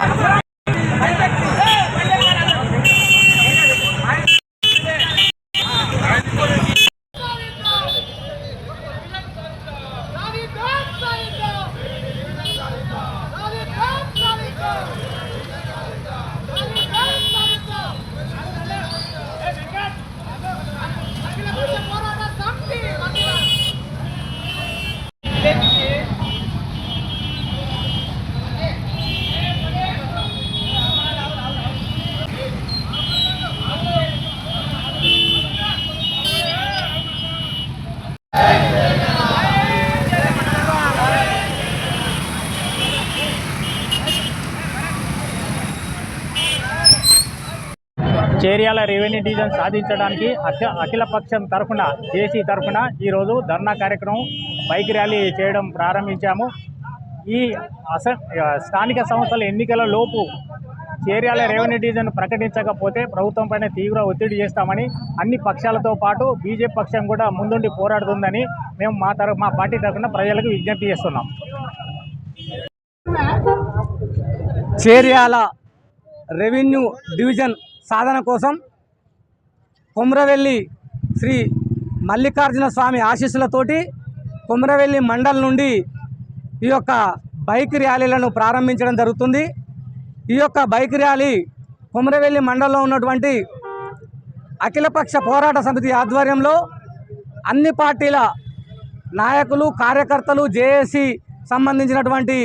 Yeah. Cheriyal revenue division సాధించడానికి అఖి అఖిల పక్షం తరఫున జేసీ తరఫున ఈరోజు ధర్నా కార్యక్రమం బైక్ ర్యాలీ చేయడం ప్రారంభించాము. ఈ అస స్థానిక సంస్థల ఎన్నికల లోపు చేర్యాల రెవెన్యూ డివిజన్ ప్రకటించకపోతే ప్రభుత్వం పైన తీవ్ర ఒత్తిడి చేస్తామని అన్ని పక్షాలతో పాటు బీజేపీ పక్షం కూడా ముందుండి పోరాడుతుందని మేము మా తర మా పార్టీ తరఫున ప్రజలకు విజ్ఞప్తి చేస్తున్నాం. చేర్యాల రెవెన్యూ డివిజన్ సాధన కోసం కొమ్రవెల్లి శ్రీ మల్లికార్జున స్వామి ఆశీస్సులతోటి కొమ్రవెల్లి మండల్ నుండి ఈ యొక్క బైక్ ర్యాలీలను ప్రారంభించడం జరుగుతుంది. ఈ యొక్క బైక్ ర్యాలీ కొమరవెల్లి మండలంలో ఉన్నటువంటి అఖిలపక్ష పోరాట సమితి ఆధ్వర్యంలో అన్ని పార్టీల నాయకులు కార్యకర్తలు జేఏసీ సంబంధించినటువంటి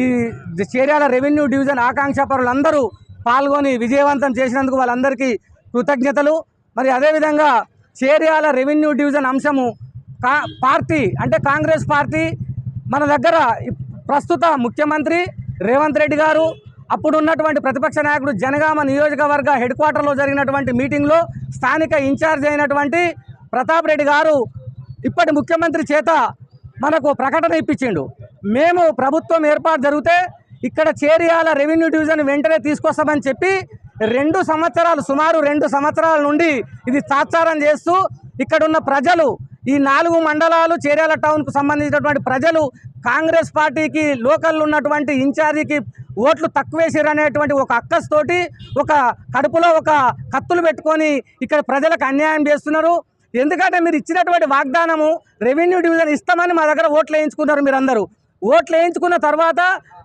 ఈ చర్యాల రెవెన్యూ డివిజన్ ఆకాంక్ష పరులందరూ పాల్గొని విజయవంతం చేసినందుకు వాళ్ళందరికీ కృతజ్ఞతలు. మరి అదేవిధంగా చేర్యాల రెవెన్యూ డివిజన్ అంశము కా పార్టీ అంటే కాంగ్రెస్ పార్టీ మన దగ్గర ప్రస్తుత ముఖ్యమంత్రి రేవంత్ రెడ్డి గారు అప్పుడు ఉన్నటువంటి ప్రతిపక్ష నాయకుడు జనగామ నియోజకవర్గ హెడ్ క్వార్టర్లో జరిగినటువంటి మీటింగ్లో స్థానిక ఇన్ఛార్జ్ అయినటువంటి ప్రతాప్ రెడ్డి గారు ఇప్పటి ముఖ్యమంత్రి చేత మనకు ప్రకటన ఇప్పించిండు. మేము ప్రభుత్వం ఏర్పాటు జరిగితే ఇక్కడ చేరియాల రెవెన్యూ డివిజన్ వెంటనే తీసుకొస్తామని చెప్పి రెండు సంవత్సరాలు సుమారు రెండు సంవత్సరాల నుండి ఇది సాత్సారం చేస్తూ ఇక్కడున్న ప్రజలు ఈ నాలుగు మండలాలు చేర్యాల టౌన్కు సంబంధించినటువంటి ప్రజలు కాంగ్రెస్ పార్టీకి లోకల్ ఉన్నటువంటి ఇన్ఛార్జికి ఓట్లు తక్కువేసారు అనేటువంటి ఒక అక్కస్తోటి ఒక కడుపులో ఒక కత్తులు పెట్టుకొని ఇక్కడ ప్రజలకు అన్యాయం చేస్తున్నారు. ఎందుకంటే మీరు ఇచ్చినటువంటి వాగ్దానము రెవెన్యూ డివిజన్ ఇస్తామని మా దగ్గర ఓట్లు వేయించుకున్నారు మీరందరూ. ఓట్లు వేయించుకున్న తర్వాత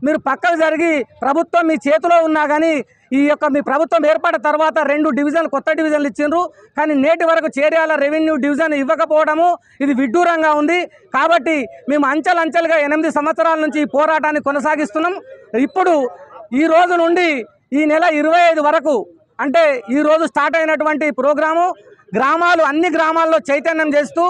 మీరు పక్కకు జరిగి ప్రభుత్వం మీ చేతిలో ఉన్నా కానీ ఈ యొక్క మీ ప్రభుత్వం ఏర్పడిన తర్వాత రెండు డివిజన్లు కొత్త డివిజన్లు ఇచ్చిండ్రు. కానీ నేటి వరకు చేర్యాల రెవెన్యూ డివిజన్ ఇవ్వకపోవడము ఇది విడ్డూరంగా ఉంది. కాబట్టి మేము అంచెలంచెలుగా ఎనిమిది సంవత్సరాల నుంచి ఈ పోరాటాన్ని కొనసాగిస్తున్నాం. ఇప్పుడు ఈ రోజు నుండి ఈ నెల ఇరవై ఐదు వరకు అంటే ఈరోజు స్టార్ట్ అయినటువంటి ప్రోగ్రాము. గ్రామాలు అన్ని గ్రామాల్లో చైతన్యం చేస్తూ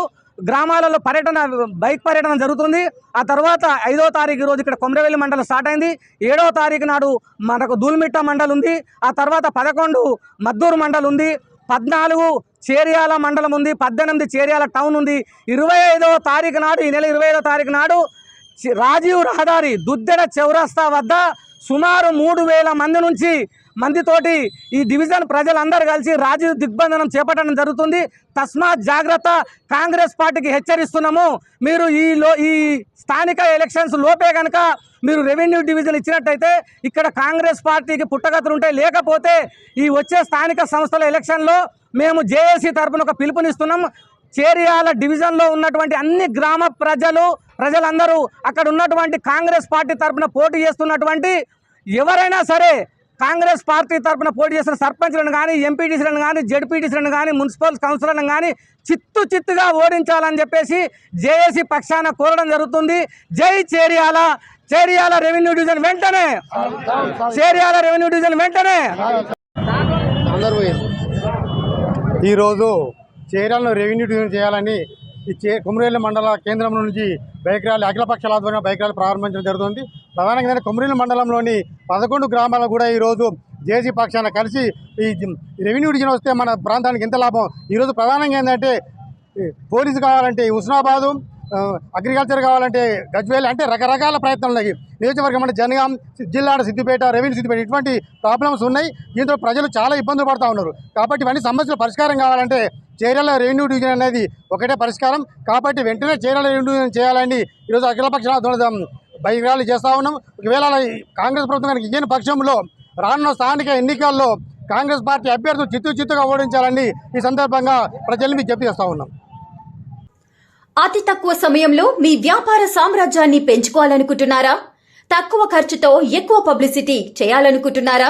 గ్రామాలలో పర్యటన బైక్ పర్యటన జరుగుతుంది. ఆ తర్వాత ఐదో తారీఖు రోజు ఇక్కడ కొమరవెల్లి మండలం స్టార్ట్ అయింది. ఏడవ తారీఖు నాడు మనకు దూల్మిట్ట మండలం ఉంది. ఆ తర్వాత పదకొండు మద్దూరు మండలం ఉంది. పద్నాలుగు చేరియాల మండలం ఉంది. పద్దెనిమిది చేరియాల టౌన్ ఉంది. ఇరవై ఐదవ తారీఖు నాడు ఈ నెల ఇరవై ఐదవ తారీఖు నాడు రాజీవ్ రహదారి దుద్దెడ చౌరస్తా వద్ద సుమారు మూడు వేల మంది నుంచి మందితోటి ఈ డివిజన్ ప్రజలందరూ కలిసి రాజీవ్ దిగ్బంధనం చేపట్టడం జరుగుతుంది. తస్మాత్ జాగ్రత్త కాంగ్రెస్ పార్టీకి హెచ్చరిస్తున్నాము. మీరు ఈ లో ఈ స్థానిక ఎలక్షన్స్ లోపే కనుక మీరు రెవెన్యూ డివిజన్ ఇచ్చినట్టయితే ఇక్కడ కాంగ్రెస్ పార్టీకి పుట్టగతులు ఉంటాయి లేకపోతే ఈ వచ్చే స్థానిక సంస్థల ఎలక్షన్లో మేము జేఏసీ తరఫున ఒక పిలుపునిస్తున్నాం. చేరియాల డివిజన్లో ఉన్నటువంటి అన్ని గ్రామ ప్రజలు ప్రజలందరూ అక్కడ ఉన్నటువంటి కాంగ్రెస్ పార్టీ తరపున పోటీ చేస్తున్నటువంటి ఎవరైనా సరే కాంగ్రెస్ పార్టీ తరఫున పోటీ చేసిన సర్పంచ్లను కానీ ఎంపీటీసీలను కానీ జడ్పీటీసీలను కానీ మున్సిపల్ కౌన్సిలర్లను కానీ చిత్తు చిత్తుగా ఓడించాలని చెప్పేసి జేఏసీ పక్షాన కోరడం జరుగుతుంది. జై చేరియాల చేరియాల రెవెన్యూ డివిజన్ వెంటనే! చేరియాల రెవెన్యూ డివిజన్ వెంటనే! ఈరోజు చీరాలను రెవెన్యూ డివిజన్ చేయాలని కుమరేళ్ళ మండల కేంద్రం నుంచి బైక్ ర్యాలీ అఖిలపక్షాల ఆధ్వర్యంలో బైక్ ర్యాలీ ప్రారంభించడం జరుగుతుంది. ప్రధానంగా ఏంటంటే కుమరేళ్ళ మండలంలోని పదకొండు గ్రామాలు కూడా ఈరోజు జేసీ పక్షాన కలిసి ఈ జి- రెవెన్యూ డివిజన్ వస్తే మన ప్రాంతానికి ఎంత లాభం? ఈరోజు ప్రధానంగా ఏంటంటే పోలీసు కావాలంటే హుస్నాబాదు అగ్రికల్చర్ కావాలంటే గజ్వేల్ అంటే రకరకాల ప్రయత్నాలు ఉన్నాయి. నియోజకవర్గం అంటే జనగాం జిల్లా సిద్దిపేట రెవెన్యూ సిద్దిపేట ఇటువంటి ప్రాబ్లమ్స్ ఉన్నాయి. దీంతో ప్రజలు చాలా ఇబ్బందులు పడుతూ ఉన్నారు. కాబట్టి ఇవన్నీ సమస్యలు పరిష్కారం కావాలంటే చీరాల రెవెన్యూ డివిజన్ అనేది ఒకటే పరిష్కారం. కాబట్టి వెంటనే చీరాల రెవెన్యూ డివిజన్ చేయాలని ఈరోజు అఖిలపక్ష బైక్ ర్యాలీ చేస్తూ ఉన్నాం. ఒకవేళ కాంగ్రెస్ ప్రభుత్వం కనుక ఇయ్యని పక్షంలో రానున్న స్థానిక ఎన్నికల్లో కాంగ్రెస్ పార్టీ అభ్యర్థులు చిత్తు చిత్తుగా ఓడించాలని ఈ సందర్భంగా ప్రజల్ని మీకు చెప్పి చేస్తూ ఉన్నాం. అతి తక్కువ సమయంలో మీ వ్యాపార సామ్రాజ్యాన్ని పెంచుకోవాలనుకుంటున్నారా? తక్కువ ఖర్చుతో ఎక్కువ పబ్లిసిటీ చేయాలనుకుంటున్నారా?